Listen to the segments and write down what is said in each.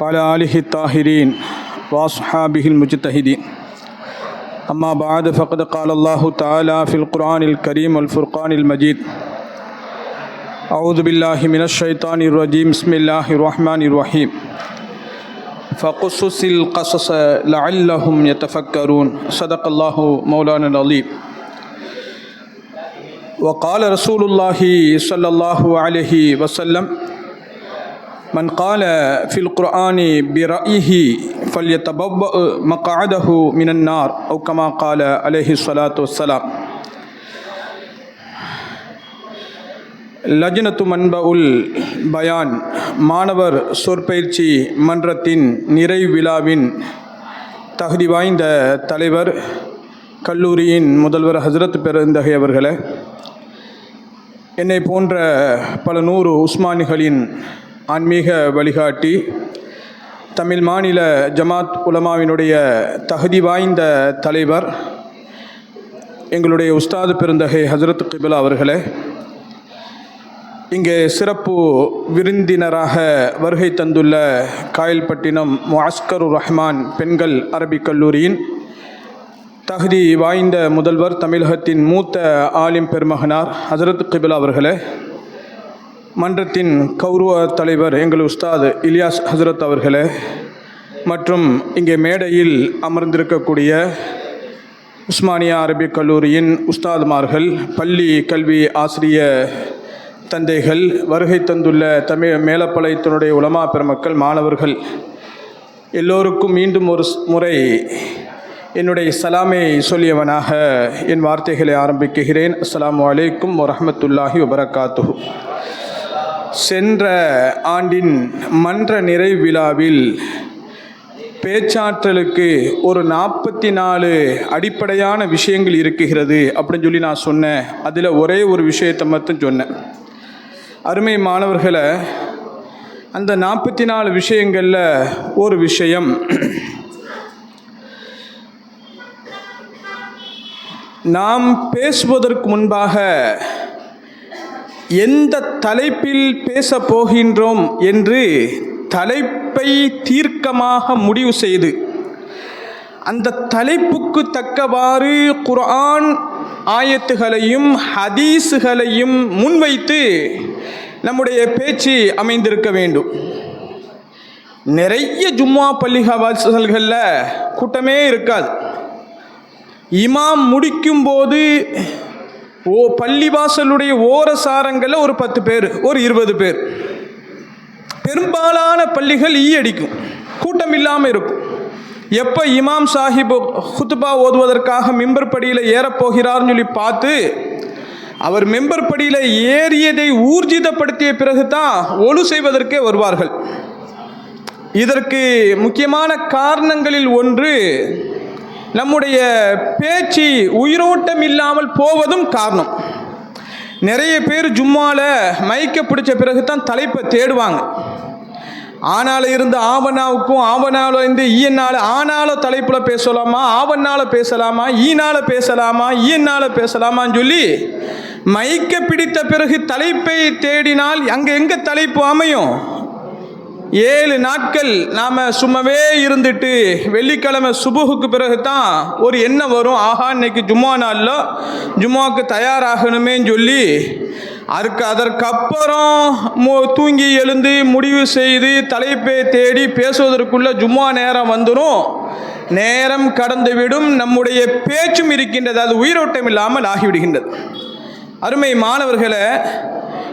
وعلى الطاهرين وأصحابه المجتهدين. أما بعد فقد قال الله تعالى في القرآن الكريم والفرقان المجيد أعوذ بالله من الشيطان الرجيم بسم الله الرحمن الرحيم. فقصص القصص لعلهم يتفكرون. صدق الله مولانا العظيم. وقال رسول الله صلى الله عليه وسلم من قال في القرآن برأيه فليتبوأ مقعده من النار أو كما قال عليه الصلاة والسلام லஜ்னத்து மன்ப உல் பயான் மாணவர் சொற்பயிற்சி மன்றத்தின் நிறை விழாவின் தகுதி வாய்ந்த தலைவர் கல்லூரியின் முதல்வர் ஹசரத் பெருந்தகை அவர்களே என்னை போன்ற பல நூறு உஸ்மானிகளின் ஆன்மீக வழிகாட்டி தமிழ் மாநில ஜமாத் உலமாவினுடைய தகுதி வாய்ந்த தலைவர் எங்களுடைய உஸ்தாது பெருந்தகை ஹசரத் கிபிலா அவர்களே இங்கே சிறப்பு விருந்தினராக வருகை தந்துள்ள காயல்பட்டினம் முஸ்கரு ரஹ்மான் பெண்கள் அரபிக் கல்லூரியின் தகுதி வாய்ந்த முதல்வர் தமிழகத்தின் மூத்த ஆலிம் பெருமகனார் ஹசரத் கிபிலா அவர்களே மன்றத்தின் கௌரவ தலைவர் எங்கள் உஸ்தாது இலியாஸ் ஹசரத் அவர்களே மற்றும் இங்கே மேடையில் அமர்ந்திருக்கக்கூடிய உஸ்மானியா அரபிக் கல்லூரியின் உஸ்தாதுமார்கள் பள்ளி கல்வி ஆசிரிய தந்தைகள் வருகை தந்துள்ள தமிழ் மேலப்பாளையத்தினுடைய உலமா பெருமக்கள் மாணவர்கள் எல்லோருக்கும் மீண்டும் ஒரு முறை என்னுடைய சலாமை சொல்லியவனாக என் வார்த்தைகளை ஆரம்பிக்குகிறேன். அஸ்லாம் வலைக்கும் வரமத்துல்லாஹி வபரகாத்து சென்ற ஆண்டின் மன்ற நிறைவு விழாவில் பேச்சாற்றலுக்கு ஒரு நாற்பத்தி நாலு அடிப்படையான விஷயங்கள் இருக்குகிறது அப்படின்னு சொல்லி நான் சொன்னேன். அதில் ஒரே ஒரு விஷயத்தை மட்டும் சொன்னேன். அருமை மாணவர்களை அந்த நாற்பத்தி நாலு விஷயங்களில் ஒரு விஷயம். நாம் பேசுவதற்கு முன்பாக எந்த தலைப்பில் பேச போகின்றோம் என்று தலைப்பை தீர்க்கமாக முடிவு செய்து அந்த தலைப்புக்கு தக்கவாறு குர்ஆன் ஆயத்துகளையும் ஹதீஸுகளையும் முன்வைத்து நம்முடைய பேச்சு அமைந்திருக்க வேண்டும். நிறைய ஜும்மா பள்ளிகா வாசல்களில் கூட்டமே இருக்காது. இமாம் முடிக்கும்போது ஓ பள்ளிவாசலுடைய ஓர சாரங்களில் ஒரு பத்து பேர் ஒரு இருபது பேர். பெரும்பாலான பள்ளிகள் ஈ அடிக்கும் கூட்டம் இல்லாமல் இருக்கும். எப்போ இமாம் சாஹிப் ஹுத்துபா ஓதுவதற்காக மெம்பர் படியில் ஏறப்போகிறார்னு சொல்லி பார்த்து அவர் மெம்பர் படியில் ஏறியதை ஊர்ஜிதப்படுத்திய பிறகு தான் ஒழு செய்வதற்கே வருவார்கள். இதற்கு முக்கியமான காரணங்களில் ஒன்று நம்முடைய பேச்சு உயிரோட்டம் இல்லாமல் போவதும் காரணம். நிறைய பேர் ஜும்மாவில் மைக்கை பிடிச்ச பிறகு தான் தலைப்பை தேடுவாங்க. ஆனால் இருந்து ஆவனாவுக்கும் ஆவனால இருந்து ஈயனால் ஆனால தலைப்பில் பேசலாமா ஆவனால் பேசலாமா ஈனால பேசலாமா ஈயனால பேசலாமான்னு சொல்லி மைக்கை பிடித்த பிறகு தலைப்பை தேடினால் அங்கே எங்கே தலைப்பு அமையும்? ஏழு நாட்கள் நாம் சும்மாவே இருந்துட்டு வெள்ளிக்கிழமை சுபுகுக்கு பிறகு தான் ஒரு எண்ணம் வரும். ஆஹா இன்னைக்கு ஜும்மா நாளில் ஜும்மாவுக்கு தயாராகணுமேன்னு சொல்லி அதுக்கு அதற்கப்புறம் மு தூங்கி எழுந்து முடிவு செய்து தலைப்பை தேடி பேசுவதற்குள்ள ஜும்மா நேரம் வந்துடும் நேரம் கடந்துவிடும். நம்முடைய பேச்சும் இருக்கின்றது. அது உயிரோட்டம் இல்லாமல் ஆகிவிடுகின்றது. அருமை மாணவர்களை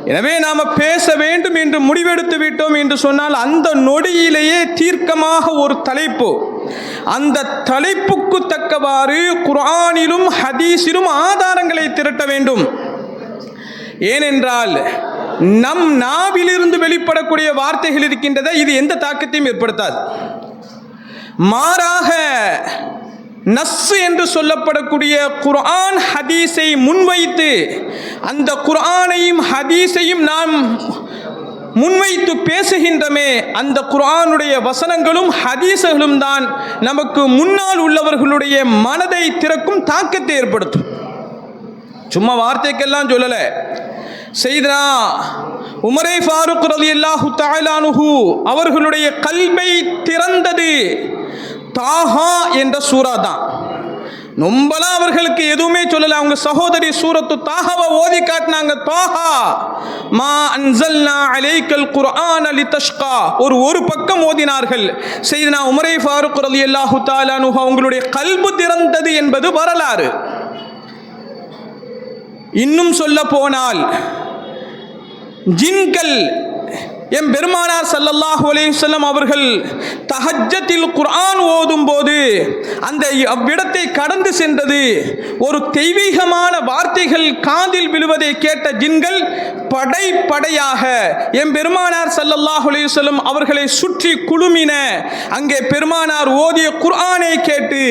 எனவே நாம் பேச வேண்டும் என்று முடிவெடுத்து விட்டோம் என்று சொன்னால் அந்த நொடியிலேயே தீர்க்கமாக ஒரு தலைப்பு. அந்த தலைப்புக்கு தக்கவாறு குரானிலும் ஹதீஸிலும் ஆதாரங்களை திரட்ட வேண்டும். ஏனென்றால் நம் நாவிலிருந்து வெளிப்படக்கூடிய வார்த்தைகள் இருக்கின்றதே இது எந்த தாக்கத்தையும் ஏற்படுத்தாது. மாறாக நஸ்ஸு என்று சொல்லப்படக்கூடிய குர்ஆன் ஹதீஸை முன்வைத்து அந்த குர்ஆனையும் ஹதீஸையும் நாம் முன்வைத்து பேசுகின்றமே அந்த குர்ஆனுடைய வசனங்களும் ஹதீஸுகளும் தான் நமக்கு முன்னால் உள்ளவர்களுடைய மனதை திறக்கும் தாக்கத்தை ஏற்படுத்தும். சும்மா வார்த்தைக்கெல்லாம் சொல்லலை. செய்தனா உமரே ஃபாரூக் ரலி அல்லாஹு தாய்லானுஹு அவர்களுடைய கல்வை திறந்தது. தாஹா என்ற சூரா தான் நொம்பலாம் அவர்களுக்கு எதுவுமே சொல்லல. அவங்க சகோதரி சூரத்து தாஹாவை ஓதி காட்டினாங்க. தாஹா மா அன்சல்னா அலைக்கல் குர்ஆன் அலி தஷ்கா ஒரு ஒரு பக்கம் ஓதினார்கள். செய்தனா உமரே ஃபாரூக் ரலி அல்லாஹு தாலானுஹு அவங்களுடைய கல்பு திறந்தது என்பது வரலாறு. இன்னும் சொல்ல போனால் ஜின்கள் எம் பெருமானார் ஸல்லல்லாஹு அலேசல்லம் அவர்கள் தஹஜத்தில் குர்ஆன் ஓதும் போது அந்த அவ்விடத்தை கடந்து சென்றது. ஒரு தெய்வீகமான வார்த்தைகள் காதில் விழுவதை கேட்ட ஜின்கள் படை படையாக எம் பெருமானார் ஸல்லல்லாஹு அலேசல்லம் அவர்களை சுற்றி குழுமின. அங்கே பெருமானார் ஓதிய குர்ஆனை கேட்டு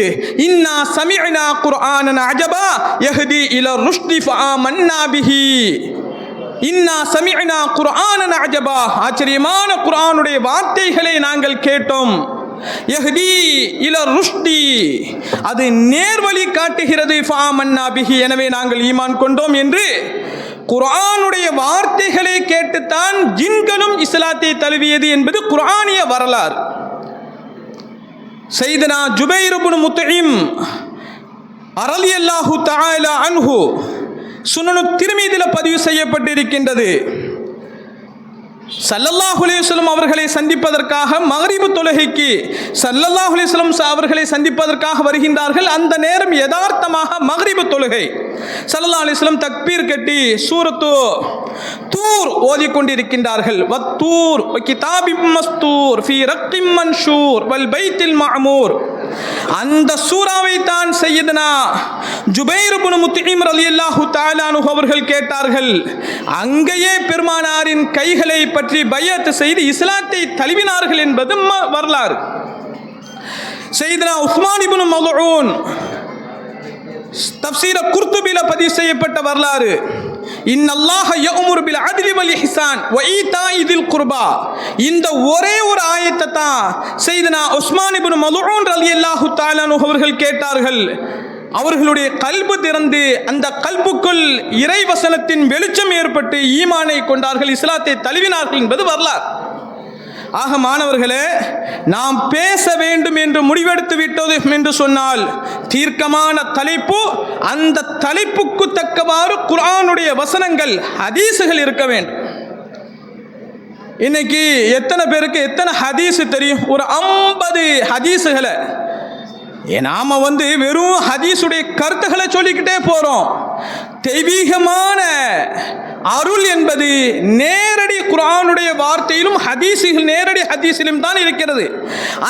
இன்னா சமிஅனா குர்ஆனன் அஜபா யஹ்தி இல ருஷ்தி ஃபஆமன்னா பிஹி. இன்னா சமிஅனா குர்ஆனன் அஜபா. ஆச்சரியமான குர்ஆனுடைய வார்த்தைகளை நாங்கள் கேட்டோம். யஹ்தி இல ருஷ்டி. அது நேர்வழி காட்டுகிறது. ஃபாமன்னா பிஹி. எனவே நாங்கள் ஈமான் கொண்டோம் என்று குரானுடைய வார்த்தைகளை கேட்டுத்தான் ஜின்களும் இஸ்லாத்தை தழுவியது என்பது குரானிய வரலாறு. செய்தனா ஜுபைர் முத்தையும் முத்இம் அரலியல்லாஹு தாயிலா அன்ஹு சுனனு திருமீதில பதிவு செய்யப்பட்டிருக்கின்றது. சல்லல்லாஹு அலைஹி அவர்களை சந்திப்பதற்காக மகரிபு தொழுகைக்கு சல்லல்லாஹு அலைஹி அவர்களை சந்திப்பதற்காக வருகின்றார்கள். அந்த நேரம் யதார்த்தமாக மகரிபு தொழுகை. சல்லல்லா அலிஸ்லம் தக்பீர் கட்டி சூரத்து தூர் ஓதிக்கொண்டிருக்கின்றார்கள். வத்தூர் கிதாபி மஸ்தூர் ஃபி ரக்கிம் மன்ஷூர் வல் பைத்தில் மாமூர் அந்த சூறாவை தான் செய்யதுனா ஜுபைர் இப்னு முத்இம் அலி அல்லாஹு தாலானு அவர்கள் கேட்டார்கள் அங்கேயே பெருமானாரின் கைகளை பற்றி பையத்து செய்து இஸ்லாத்தை தழுவினார்கள் என்பது ம- வரலாறு. செய்தனா உஸ்மான் இப்னு மதுஊன் தப்சீர குர்துபில பதிவு செய்யப்பட்ட வரலாறு. இன்னல்லாஹ யஅமுரு பில் அத்லி வல் இஹ்சான் வ ஈதாஇ தில் குர்பா. இந்த ஒரே ஒரு ஆயத்தை தான் செய்தனா உஸ்மான் இப்னு மதுஊன் ரலியல்லாஹு தஆலா அவர்கள் கேட்டார்கள். அவர்களுடைய கல்பு திறந்து அந்த கல்புக்குள் இறை வசனத்தின் வெளிச்சம் ஏற்பட்டு ஈமானை கொண்டார்கள் இஸ்லாத்தை தழுவினார்கள் என்பது வரலாறு. ஆக மாணவர்களே நாம் பேச வேண்டும் என்று முடிவெடுத்து விட்டது என்று சொன்னால் தீர்க்கமான தலைப்பு அந்த தலைப்புக்கு தக்கவாறு குரானுடைய வசனங்கள் ஹதீசுகள் இருக்க வேண்டும். இன்னைக்கு எத்தனை பேருக்கு எத்தனை ஹதீஸ் தெரியும்? ஒரு ஐம்பது ஹதீஸுகளை நாம வந்து வெறும் ஹதீஸுடைய கருத்துக்களை சொல்லிக்கிட்டே போறோம். தெய்வீகமான அருள் என்பது நேரடி குரானுடைய வார்த்தையிலும் ஹதீஸில் நேரடி ஹதீஸிலும் தான் இருக்கிறது.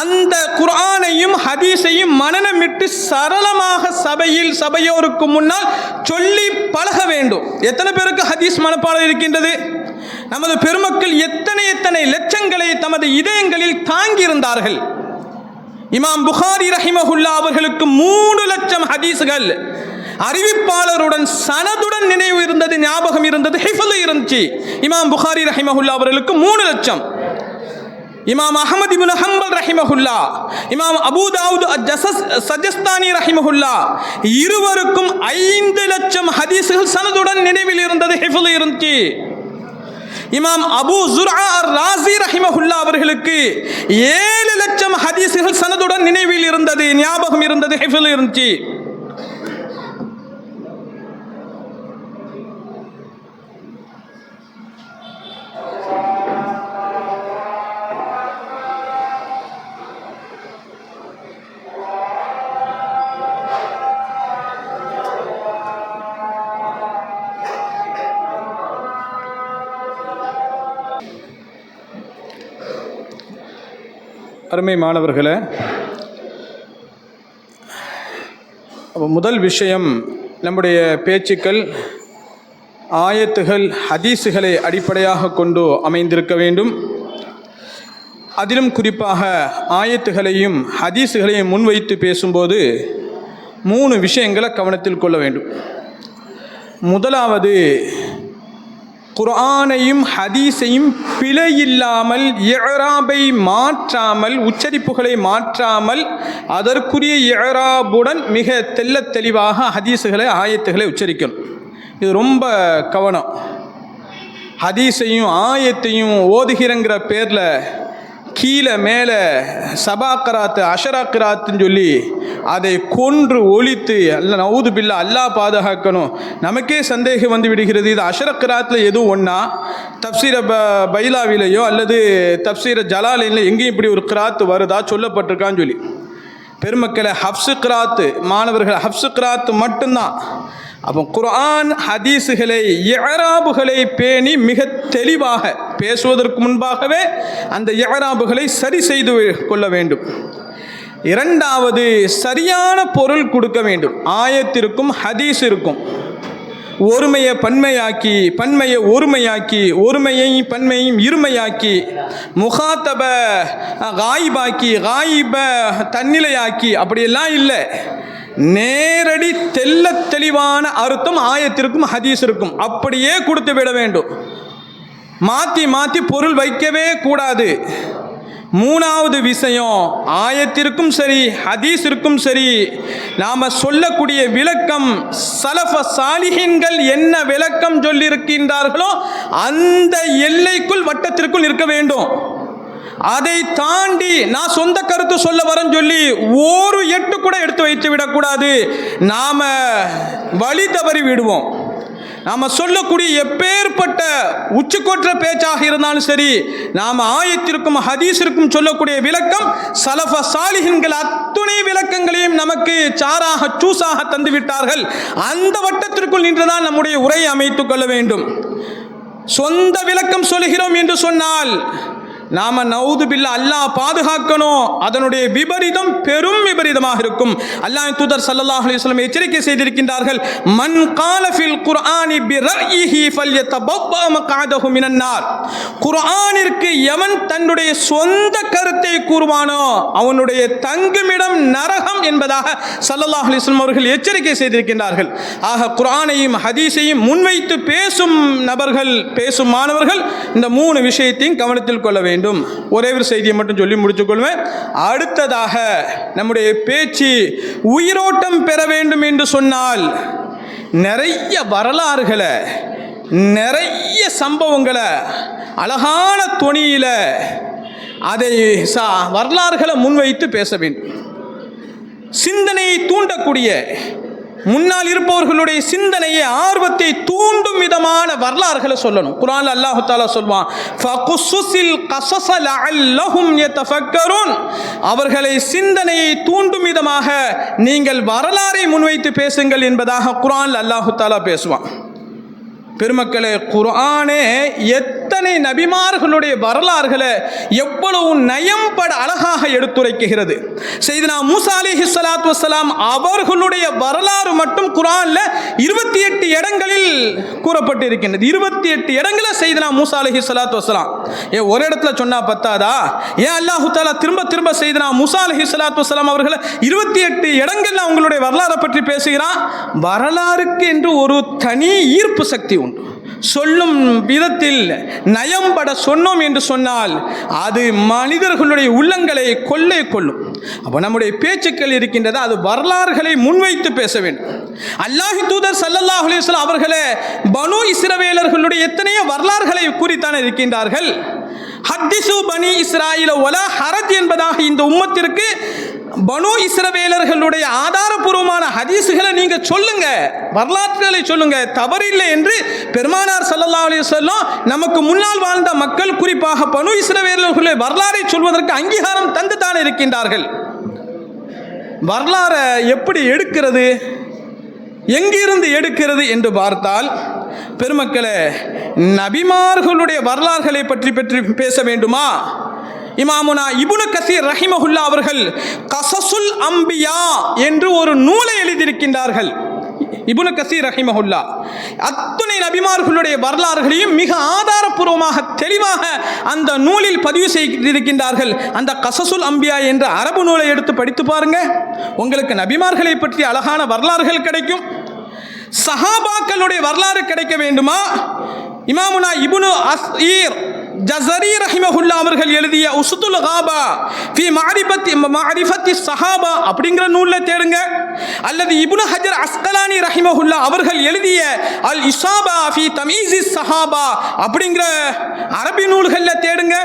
அந்த குரானையும் ஹதீஸையும் மனநமிட்டு சரளமாக சபையில் சபையோருக்கு முன்னால் சொல்லி பழக வேண்டும். எத்தனை பேருக்கு ஹதீஸ் மனப்பாடம் இருக்கின்றது? நமது பெருமக்கள் எத்தனை எத்தனை லட்சங்களை தமது இதயங்களில் தாங்கியிருந்தார்கள். இமாம் புகாரி ரஹிமஹுல்லா அவர்களுக்கு மூணு லட்சம் ஹதீஸுகள். அறிவிப்பாளருடன் சனதுடன் நினைவு இருந்தது ஞாபகம் இருந்தது ஹிஃபல் இருந்துச்சு. இமாம் புகாரி ரஹிமஹுல்லா அவர்களுக்கு மூணு லட்சம். இமாம் அஹமது இப்னு ஹம்பல் ரஹிமஹுல்லா இமாம் அபூ தாவூத் ஜசஸ் சஜஸ்தானி ரஹிமஹுல்லா இருவருக்கும் ஐந்து லட்சம் ஹதீஸுகள் சனதுடன் நினைவில் இருந்தது ஹிஃபல் இருந்துச்சு. இமாம் அபு ஜுரா ராசி ரஹிமஹுல்லா அவர்களுக்கு ஏழு லட்சம் ஹதீஸுகள் சனதுடன் நினைவில் இருந்தது ஞாபகம் இருந்தது ஹிஃபில் இருந்துச்சு. அருமை மாணவர்களே முதல் விஷயம் நம்முடைய பேச்சுக்கள் ஆயத்துகள் ஹதீஸுகளை அடிப்படையாக கொண்டு அமைந்திருக்க வேண்டும். அதிலும் குறிப்பாக ஆயத்துகளையும் ஹதீஸுகளையும் முன்வைத்து பேசும்போது மூணு விஷயங்களை கவனத்தில் கொள்ள வேண்டும். முதலாவது குரானையும் ஹதீஸையும் பிழையில்லாமல் இழராபை மாற்றாமல் உச்சரிப்புகளை மாற்றாமல் அதற்குரிய இழராபுடன் மிக தெள்ளத் தெளிவாக ஹதீஸுகளை ஆயத்துகளை உச்சரிக்கணும். இது ரொம்ப கவனம். ஹதீஸையும் ஆயத்தையும் ஓதுகிறங்கிற பேரில் கீழே மேலே சபாக்கராத்து அஷராக்கராத்துன்னு சொல்லி அதை கொன்று ஒழித்து அல்ல நவுது பில்லா அல்லாஹ் பாதுகாக்கணும். நமக்கே சந்தேகம் வந்து விடுகிறது. இது அஷரக்கராத்தில் எதுவும் ஒன்றா தப்சீர ப பைலாவிலேயோ அல்லது தப்சீர ஜலாலையில எங்கேயும் இப்படி ஒரு கிராத்து வருதா? சொல்லப்பட்டிருக்கான்னு சொல்லி. பெருமக்களை ஹப்ஸு கிராத்து மாணவர்கள் ஹப்ஸு கிராத்து மட்டும்தான். அப்போ குர்ஆன் ஹதீஸுகளை இஅராபுகளை பேணி மிக தெளிவாக பேசுவதற்கு முன்பாகவே அந்த இஅராபுகளை சரி செய்து கொள்ள வேண்டும். இரண்டாவது சரியான பொருள் கொடுக்க வேண்டும். ஆயத்திற்கும் ஹதீஸ் இருக்கும் ஒருமையை பன்மையாக்கி பன்மையை ஒருமையாக்கி ஒருமையையும் பன்மையும் இருமையாக்கி முகாத்தப காயிபாக்கி காயிப தன்னிலையாக்கி அப்படியெல்லாம் இல்லை. நேரடி தெல்ல தெளிவான அர்த்தம் ஆயத்திற்கும் ஹதீஸ் இருக்கும் அப்படியே கொடுத்து விட வேண்டும். மாற்றி மாற்றி பொருள் வைக்கவே கூடாது. மூணாவது விஷயம் ஆயத்திற்கும் சரி ஹதீஸிற்கும் சரி நாம் சொல்லக்கூடிய விளக்கம் சலஃப சாலிஹின்கள் என்ன விளக்கம் சொல்லியிருக்கின்றார்களோ அந்த எல்லைக்குள் வட்டத்திற்குள் இருக்க வேண்டும். அதை தாண்டி நான் சொந்த கருத்து சொல்ல வரேன்னு சொல்லி ஒரு எட்டு கூட எடுத்து வைத்து விடக்கூடாது. நாம் வழி தவறி விடுவோம். நாம் சொல்லக்கூடிய எப்பேற்பட்ட உச்சுக்கோற்ற பேச்சாக இருந்தாலும் சரி நாம் ஆயத்திற்கும் ஹதீஸிற்கும் சொல்லக்கூடிய விளக்கம் சலஃப சாலிஹின்கள் அத்துணை விளக்கங்களையும் நமக்கு சாராக சூசாக தந்துவிட்டார்கள் அந்த வட்டத்திற்குள் நின்றுதான் நம்முடைய உரையை அமைத்துக் கொள்ள வேண்டும். சொந்த விளக்கம் சொல்கிறோம் என்று சொன்னால் நாம நவுது பில்ல அல்லாஹ் பாதுகாக்கணும். அதனுடைய விபரீதம் பெரும் விபரீதமாக இருக்கும். அல்லாஹ் தூதர் ஸல்லல்லாஹு அலைஹி வஸல்லம் எச்சரிக்கை செய்திருக்கின்றார்கள். மன் கால ஃபில் குர்ஆனி பி ரஅயிஹி ஃபல்யதபவ்வா மக்அதஹு மினன் நார். குர்ஆனிற்கு எவன் தன்னுடைய சொந்த கருத்தை கூறுவானோ அவனுடைய தங்குமிடம் நரகம் என்பதாக ஸல்லல்லாஹு அலைஹி வஸல்லம் அவர்கள் எச்சரிக்கை செய்திருக்கின்றார்கள். ஆக குர்ஆனையும் ஹதீஸையும் முன்வைத்து பேசும் நபர்கள் பேசும் மாணவர்கள் இந்த மூணு விஷயத்தையும் கவனத்தில் கொள்ள வேண்டும். ஒரே ஒரு செய்தியை மட்டும் சொல்லி முடித்துக்கொள்வேன் அடுத்ததாக நம்முடைய பேச்சு உயிரோட்டம் பெற வேண்டும் என்று சொன்னால் நிறைய வரலாறுகளை நிறைய சம்பவங்களை அழகான தொனியில் அதை சா வரலாறுகளை முன்வைத்து பேச வேண்டும். சிந்தனையை தூண்டக்கூடிய முன்னால் இருப்பவர்களுடைய சிந்தனையை ஆர்வத்தை தூண்டும் விதமான வரலாறுகளை சொல்லணும். குரான் அல்லாஹு தாலா சொல்வான் அவர்களை சிந்தனையை தூண்டும் விதமாக நீங்கள் வரலாறை முன்வைத்து பேசுங்கள் என்பதாக குரான் அல்லாஹு தாலா பேசுவான். பெருமக்களே எத் அத்தனை நபிமார்களுடைய வரலாறுகளை எவ்வளவு நயம்பட அழகாக எடுத்துரைக்குகிறது. செய்தனா மூசா அலிஹி ஸலாத்து வசலாம் அவர்களுடைய வரலாறு மட்டும் குரான்ல இருபத்தி எட்டு இடங்களில் கூறப்பட்டு இருக்கின்றது இருபத்தி எட்டு இடங்களில் செய்தனா மூசா அலிஹி ஸலாத்து வசலாம் ஏன் ஒரு இடத்துல சொன்னா பத்தாதா? ஏன் அல்லாஹு தாலா திரும்ப திரும்ப செய்தனா மூசா அலிஹி ஸலாத்து வசலாம் அவர்களை இருபத்தி எட்டு இடங்கள்ல அவங்களுடைய வரலாறை பற்றி பேசுகிறான். வரலாறுக்கு என்று ஒரு தனி ஈர்ப்பு சக்தி உண்டு. சொல்லும் விதத்தில் நயம்பட சொன்னோம் என்று சொன்னால் அது மனிதர்களுடைய உள்ளங்களை கொள்ளை கொள்ளும். அப்போ நம்முடைய பேச்சுக்கள் இருக்கின்றது அது வரலாறுகளை முன்வைத்து பேச வேண்டும். அல்லாஹி தூதர் சல்லல்லாஹ் அலைஹி அவர்களே பனு இஸ்ரவேலர்களுடைய எத்தனையோ வரலாறுகளை கூறித்தான் இருக்கின்றார்கள். ஹத்திசு பனி இஸ்ராயில ஒலா ஹரத் என்பதாக இந்த உம்மத்திற்கு பனு இஸ்ரவேலர்களுடைய ஆதாரபூர்வமான ஹதீஸுகளை நீங்க சொல்லுங்க. வரலாற்றுகளை சொல்லுங்க. தவறில்லை என்று பெருமானார் சல்லா அலி சொல்லும் நமக்கு முன்னால் வாழ்ந்த மக்கள் குறிப்பாக பனு இஸ்ரவேலர்களுடைய வரலாறை சொல்வதற்கு அங்கீகாரம் தந்து தான் இருக்கின்றார்கள். வரலாறை எப்படி எடுக்கிறது? எங்கிருந்து எடுக்கிறது என்று பார்த்தால் பெருமக்களே நபிமார்களுடைய வரலாறுகளை பற்றி பற்றி பேச வேண்டுமா? இமாமுனா இபுனு கசீர் ரஹிமஹுல்லா அவர்கள் கசசுல் அம்பியா என்று ஒரு நூலை எழுதியிருக்கின்றார்கள். இபுனு கசீர் ரஹிமஹுல்லா. அத்துணை நபிமார்களுடைய வரலாறுகளையும் மிக ஆதாரபூர்வமாக தெளிவாக அந்த நூலில் பதிவு செய்திருக்கின்றார்கள். அந்த கசசுல் அம்பியா என்ற அரபு நூலை எடுத்து படித்து பாருங்க. உங்களுக்கு நபிமார்களை பற்றி அழகான வரலாறுகள் கிடைக்கும். சஹாபாக்களுடைய வரலாறு கிடைக்க வேண்டுமா? இமாமுனா இபுனு அஸ்ஈர் ஜசரி ரஹிமஹுல்லா அவர்கள் எழுதிய உசுதுல் காபா ஃபி மாரிபத்தி மாரிஃபத்தி சஹாபா அப்படிங்கிற நூலில் தேடுங்க. அல்லது இப்னு ஹஜர் அஸ்கலானி ரஹிமஹுல்லா அவர்கள் எழுதிய அல் இசாபா ஃபி தமீசி சஹாபா அப்படிங்கிற அரபி நூல்களில் தேடுங்க.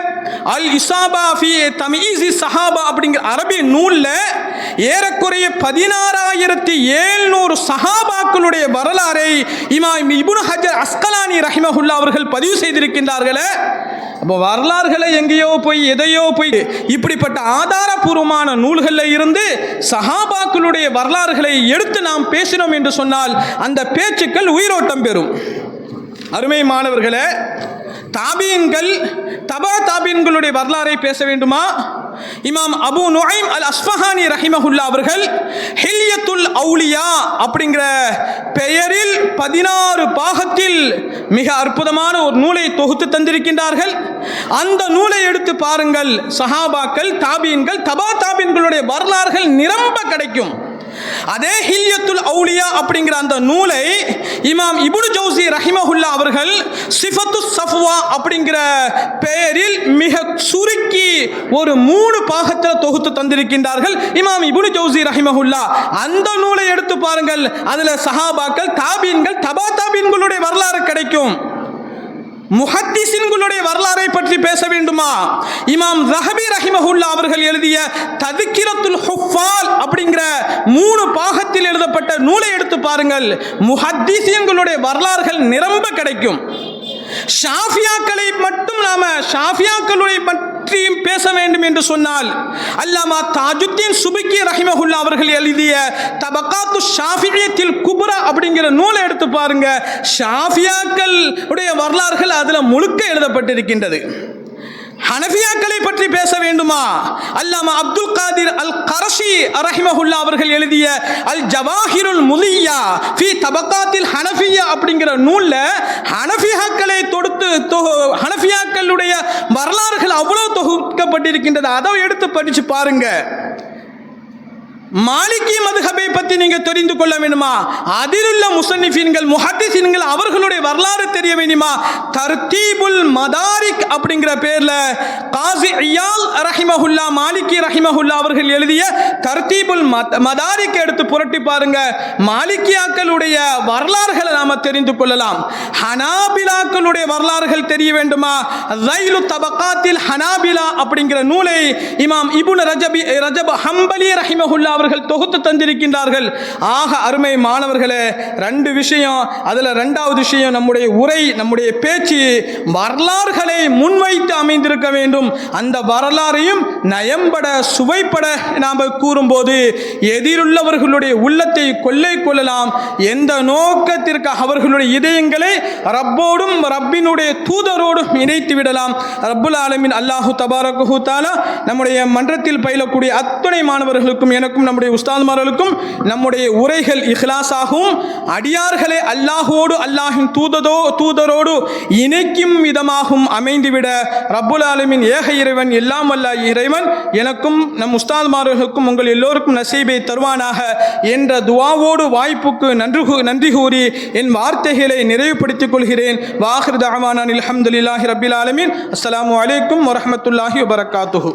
அல் இசாபா ஃபி தமீசி சஹாபா அப்படிங்கிற அரபி நூலில் ஏறக்குறைய பதினாறாயிரத்தி ஏழ்நூறு சஹாபாக்களுடைய வரலாறை இமாம் இபுனு ஹஜர் அஸ்கலானி ரஹிமஹுல்லா அவர்கள் பதிவு செய்திருக்கின்றார்களே. அப்போ வரலாறுகளை எங்கேயோ போய் எதையோ போய் இப்படிப்பட்ட ஆதாரபூர்வமான நூல்களில் இருந்து சஹாபாக்களுடைய வரலாறுகளை எடுத்து நாம் பேசினோம் என்று சொன்னால் அந்த பேச்சுக்கள் உயிரோட்டம் பெறும். அருமை மாணவர்களே தாபீன்கள் தபா தாபீன்களுடைய வரலாறை பேச வேண்டுமா? இமாம் அபு நுஐம் அல் அஸ்ஃபஹானி ரஹிமஹுல்லா அவர்கள் ஹில்யத்துல் அவுலியா அப்படிங்கிற பெயரில் பதினாறு பாகத்தில் மிக அற்புதமான ஒரு நூலை தொகுத்து தந்திருக்கின்றார்கள். அந்த நூலை எடுத்து பாருங்கள் சஹாபாக்கள் தாபீன்கள் தபா தாபீன்களுடைய வரலாறுகள் நிரம்ப கிடைக்கும். அதே ஹில்யத்துல் அவுலியா அப்படிங்கிற அந்த நூலை இமாம் இபுடு ஜவுசி ரஹிமஹுல்லா அவர்கள் சிஃபத்து சஃப்வா அப்படிங்கிற பெயரில் மிக சுருக்கி ஒரு மூணு பாகத்தில் தொகுத்து தந்திருக்கின்றார்கள் இமாம் இபுடு ஜவுசி ரஹிமஹுல்லா. அந்த நூலை எடுத்து பாருங்கள். அதில் சஹாபாக்கள் தாபீன்கள் தபா தாபீன்களுடைய வரலாறு கிடைக்கும். முஹத்திசின்களுடைய வரலாறை பற்றி பேச வேண்டுமா? இமாம் ரஹபி ரஹிமஹுல்லா அவர்கள் எழுதிய ததுக்கிரத்துல் ஹுஃபால் அப்படிங்கிற மூணு பாகத்தில் எழுதப்பட்ட நூலை எடுத்து பாருங்கள். முஹத்திசியங்களுடைய வரலாறுகள் நிரம்ப கிடைக்கும். ஷாஃபியாக்களை மட்டும் நாம ஷாஃபியாக்களுடைய பற்றியும் பேச வேண்டும் என்று சொன்னால் அல்லாமா தாஜுத்தீன் சுபிக்கி ரஹிமஹுல்லா அவர்கள் எழுதிய தபக்காத்து ஷாஃபியத்தில் குபுரா அப்படிங்கிற நூலை எடுத்து பாருங்க. ஷாஃபியாக்கள் உடைய வரலாறுகள் அதில் முழுக்க எழுதப்பட்டிருக்கின்றது. ஹனபியாக்களை பற்றி பேச வேண்டுமா? அல்லாமா அப்துல் காதிர் அல் கரஷி ரஹிமஹுல்லா அவர்கள் எழுதிய அல் ஜவாஹிருல் முலியா ஃபி தபக்காத்தில் ஹனஃபியா அப்படிங்கிற நூலில் ஹனஃபியாக்களை தொடுத்து தொகு ஹனஃபியாக்களுடைய வரலாறுகள் அவ்வளோ தொகுக்கப்பட்டிருக்கின்றது. அதை எடுத்து படித்து பாருங்கள் மாலிகி மதுஹபை பற்றி நீங்கள் தெரிந்து கொள்ள வேண்டுமா? அதிலுள்ள முசன்னிஃபீன்கள் முஹத்திசீன்கள் அவர்களுடைய வரலாறு தெரிய வேண்டுமா? தர்தீபுல் மதாரிக் அப்படிங்கிற பேரில் காசி ஐயால் ரஹிமஹுல்லா மாலிகி ரஹிமஹுல்லா அவர்கள் எழுதிய தர்தீபுல் மத் மதாரிக் எடுத்து புரட்டி பாருங்க. மாலிகியாக்களுடைய வரலாறுகளை நாம் தெரிந்து கொள்ளலாம். மக்களுடைய வரலாறுகள் தெரிய வேண்டுமா? ரைலு தபகாத்தில் ஹனாபிலா அப்படிங்கிற நூலை இமாம் இபுன் ரஜபி ரஜப் ஹம்பலி ரஹிமஹுல்லா அவர்கள் தொகுத்து தந்திருக்கின்றார்கள். ஆக அருமை மாணவர்களே ரெண்டு விஷயம் அதில் ரெண்டாவது விஷயம் நம்முடைய உரை நம்முடைய பேச்சு வரலாறுகளை முன்வைத்து அமைந்திருக்க வேண்டும். அந்த வரலாறையும் நயம்பட சுவைப்பட நாம் கூறும்போது எதிருள்ளவர்களுடைய உள்ளத்தை கொள்ளை கொள்ளலாம். எந்த நோக்கத்திற்காக அவர்களுடைய இதயங்களை ரப்போடும் ரப்பினுடைய தூதரோடும் இணைத்து விடலாம். ரப்புல் ஆலமின் அல்லாஹு தபாரகு தாலா நம்முடைய மன்றத்தில் பயிலக்கூடிய அத்துணை மாணவர்களுக்கும் எனக்கும் நம்முடைய உஸ்தாதுமார்களுக்கும் நம்முடைய உரைகள் இஹ்லாஸாகவும் அடியார்களே அல்லாஹோடு அல்லாஹின் தூததோ தூதரோடு இணைக்கும் விதமாகவும் அமைந்துவிட ரப்புல் ஆலமின் ஏக இறைவன் எல்லாம் அல்ல இறைவன் எனக்கும் நம் உஸ்தாதுமார்களுக்கும் உங்கள் எல்லோருக்கும் நசீபை தருவானாக என்ற துவாவோடு வாய்ப்புக்கு நன்றி கூ- நன்றி கூறி என் வார்த்தைகளை நிறைவுபடுத்திக் கொள்கிறேன். வா വാഹൃദാമാനാൻ അലഹമുല്ലാഹി റബ്ബിൽ ആലമീൻ അസ്സാം വലൈക്കും വറഹമത്തല്ലാഹി വബർക്കാത്തുഹു